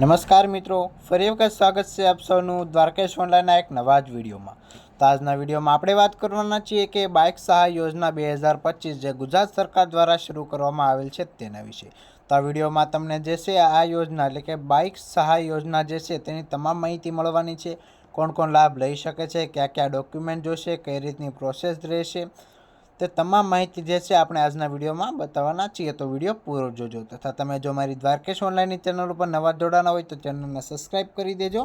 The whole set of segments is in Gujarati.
નમસ્કાર મિત્રો, ફરી વખત સ્વાગત છે આપ સૌનું દ્વારકેશ ઓનલાઈનના એક નવા જ વિડીયોમાં. તો આજના વિડીયોમાં આપણે વાત કરવાના છીએ કે બાઇક સહાય યોજના બે હજાર પચીસ જે ગુજરાત સરકાર દ્વારા શરૂ કરવામાં આવેલ છે તેના વિશે. તો આ વિડીયોમાં તમને જે છે આ યોજના એટલે કે બાઇક સહાય યોજના જે છે તેની તમામ માહિતી મળવાની છે. કોણ કોણ લાભ લઈ શકે છે, કયા કયા ડોક્યુમેન્ટ જોશે, કઈ રીતની પ્રોસેસ રહેશે તે તમામ માહિતી જે છે આપણે આજના વિડીયોમાં બતાવવાના છીએ. તો વીડિયો પૂરો જોજો. તથા તમે જો મારી દ્વારકેશ ઓનલાઈનની ચેનલ ઉપર નવા જોડાના હોય તો ચેનલને સબસ્ક્રાઈબ કરી દેજો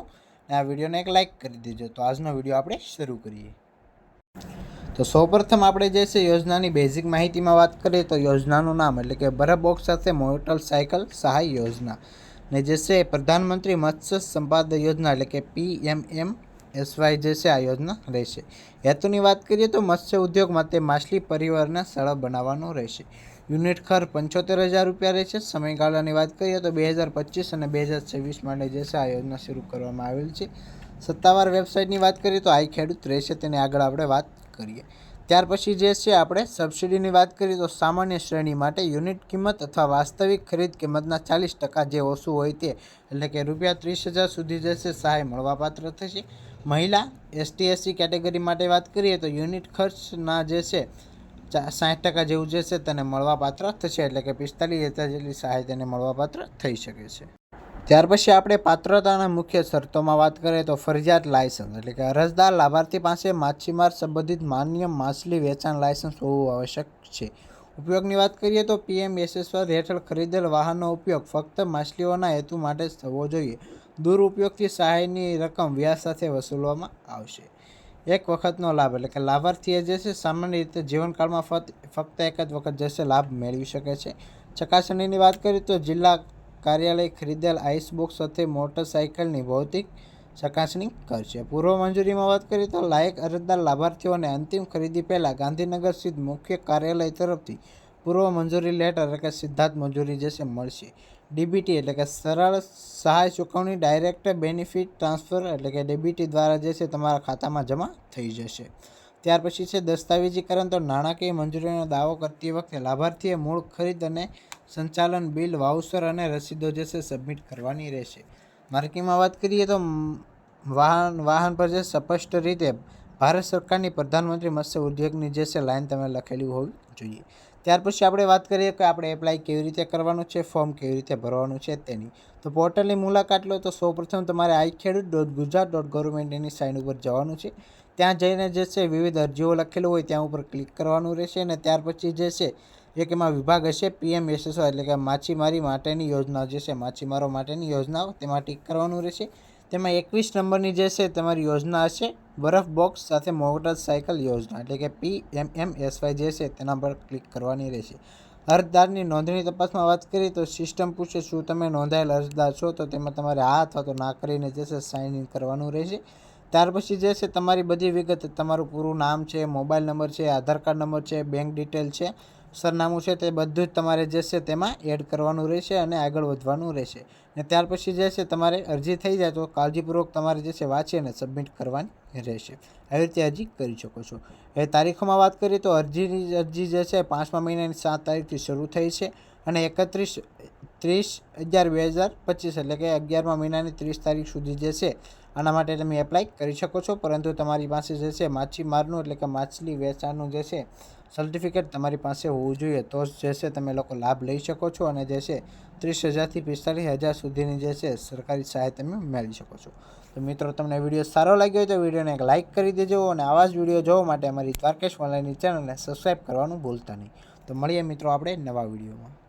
અને આ વિડીયોને એક લાઇક કરી દેજો. તો આજનો વીડિયો આપણે શરૂ કરીએ. તો સૌપ્રથમ આપણે જે છે યોજનાની બેઝિક માહિતીમાં વાત કરીએ તો યોજનાનું નામ એટલે કે બરફ બોક્સ સાથે મોટર સાયકલ સહાય યોજના. ને જે છે પ્રધાનમંત્રી મત્સ્ય સંપાદ યોજના એટલે કે પી એમ એમ એસવાય જે છે, આ યોજના રહેશે. હેતુની વાત કરીએ તો મત્સ્ય ઉદ્યોગ માટે માછલી પરિવારને સરળ બનાવવાનો રહેશે. યુનિટ ખર્ચ પંચોતેર હજાર રૂપિયા રહેશે. સમયગાળાની વાત કરીએ તો બે હજાર પચીસ અને બે હજાર છવ્વીસ માટે જે છે, આ યોજના શરૂ કરવામાં આવેલ છે. સત્તાવાર વેબસાઇટની વાત કરીએ તો આઈ ખેડૂત રહેશે, તેની આગળ આપણે વાત કરીએ. ત્યાર પછી જે છે, આપણે સબસિડીની વાત કરીએ તો સામાન્ય શ્રેણી માટે યુનિટ કિંમત અથવા વાસ્તવિક ખરીદ કિંમતના ચાલીસ ટકા જે ઓછું હોય તે, એટલે કે રૂપિયા ત્રીસ હજાર સુધી જે છે, સહાય મળવાપાત્ર થશે. મહિલા એસટી એસસી કેટેગરી માટે વાત કરીએ તો યુનિટ ખર્ચના જે છે સાઠ ટકા જેવું જે છે તેને મળવાપાત્ર થશે, એટલે કે પિસ્તાલીસ હજાર જેટલી સહાય તેને મળવાપાત્ર થઈ શકે છે. ત્યાર પછી આપણે પાત્રતાના મુખ્ય શરતોમાં વાત કરીએ તો ફરજિયાત લાયસન્સ એટલે કે અરજદાર લાભાર્થી પાસે માછીમાર સંબંધિત માન્ય માછલી વેચાણ લાયસન્સ હોવું આવશ્યક છે. ઉપયોગની વાત કરીએ તો પીએમ એસએસઆર હેઠળ ખરીદેલ વાહનનો ઉપયોગ ફક્ત માછલીઓના હેતુ માટે જ થવો જોઈએ. દુરુપયોગથી સહાયની રકમ વ્યાજ સાથે વસૂલવામાં આવશે. એક વખતનો લાભ એટલે કે લાભાર્થીએ જે છે સામાન્ય રીતે જીવનકાળમાં ફક્ત એક જ વખત જે છે લાભ મેળવી શકે છે. ચકાસણીની વાત કરીએ તો જિલ્લા કાર્યાલય ખરીદેલ આઈસ બોક્સ સાથે મોટરસાઇકલની ભૌતિક ચકાસણી કરશે. પૂર્વ મંજૂરીમાં વાત કરીએ તો લાયક અરજદાર લાભાર્થીઓને અંતિમ ખરીદી પહેલાં ગાંધીનગર સ્થિત મુખ્ય કાર્યાલય તરફથી પૂર્વ મંજૂરી લેટર એટલે કે સિદ્ધાર્થ મંજૂરી જે છે મળશે. ડીબીટી એટલે કે સરળ સહાય ચૂકવણી ડાયરેક્ટ બેનિફિટ ટ્રાન્સફર એટલે કે ડીબીટી દ્વારા જે છે તમારા ખાતામાં જમા થઈ જશે. ત્યાર પછી છે દસ્તાવેજીકરણ. તો નાણાકીય મંજૂરીનો દાવો કરતી વખતે લાભાર્થીએ મૂળ ખરીદ અને સંચાલન બિલ, વાઉચર અને રસીદો જે છે સબમિટ કરવાની રહેશે. માર્કિંગમાં વાત કરીએ તો વાહન વાહન પર જે સ્પષ્ટ રીતે ભારત સરકારની પ્રધાનમંત્રી મત્સ્ય ઉદ્યોગની જે છે લાઇન તમે લખેલી હોવી જોઈએ. ત્યાર પછી આપણે વાત કરીએ કે આપણે એપ્લાય કેવી રીતે કરવાનું છે ફોર્મ કેવી રીતે ભરવાનું છે તેની. તો પોર્ટલની મુલાકાત લો તો સૌપ્રથમ તમારે I Khedut dot Gujarat dot government any site ઉપર જવાનું છે. ત્યાં જઈને જે છે વિવિધ અરજીઓ લખેલું હોય ત્યાં ઉપર ક્લિક કરવાનું રહેશે અને ત્યાર પછી જે છે એક એમાં વિભાગ હશે પીએમ એસએસઓ એટલે કે માછીમારી માટેની યોજના જે છે, માછીમારો માટેની યોજનાઓ તેમાં ટીક કરવાનું રહેશે. તેમાં એકવીસ નંબરની જે છે તમારી યોજના હશે. બરફ બોક્સ સાથે મોટરસાયકલ યોજના, એટલે કે પી એમ એમ એસવાય જે છે તેના પર ક્લિક કરવાની રહેશે. અરજદારની નોંધણી તપાસમાં વાત કરીએ તો સિસ્ટમ પૂછે શું તમે નોંધાયેલ અરજદાર છો, તો તેમાં તમારે હા અથવા તો ના કરીને જે છે સાઇન ઇન કરવાનું રહેશે. ત્યાર પછી જે છે તમારી બધી વિગત, તમારું પૂરું નામ છે, મોબાઈલ નંબર છે, આધાર કાર્ડ નંબર છે બેંક ડિટેલ છે સરનામું છે તે બધું જ તમારે જે છે તેમાં એડ કરવાનું રહેશે અને આગળ વધવાનું રહેશે. ને ત્યાર પછી જે છે તમારે અરજી થઈ જાય તો કાળજીપૂર્વક તમારે જે છે વાંચી અને સબમિટ કરવાની રહેશે. આવી રીતે અરજી કરી શકો છો. એ તારીખોમાં વાત કરીએ તો અરજીની અરજી જે છે પાંચમા મહિનાની સાત તારીખથી શરૂ થઈ છે અને એકત્રીસ ત્રીસ અગિયાર બે હજાર પચીસ એટલે કે અગિયારમા મહિનાની ત્રીસ તારીખ સુધી જે છે, આના માટે તમે એપ્લાય કરી શકો છો. પરંતુ તમારી પાસે જે છે, માછીમારનું એટલે કે માછલી વેચાણનું જે છે સર્ટિફિકેટ તમારી પાસે હોવું જોઈએ. તો જ છે, તમે લોકો લાભ લઈ શકો છો અને જે છે, ત્રીસ હજારથી પિસ્તાલીસ હજાર સુધીની જે છે, સરકારી સહાય તમે મેળવી શકો છો. તો મિત્રો, તમને વીડિયો સારો લાગ્યો હોય તો વિડીયોને એક લાઇક કરી દેજો અને આવા જ વીડિયો જોવા માટે અમારી દ્વારકેશ ઓનલાઈનની ચેનલને સબસ્ક્રાઈબ કરવાનું ભૂલતા નહીં. તો મળીએ મિત્રો આપણે નવા વિડીયોમાં.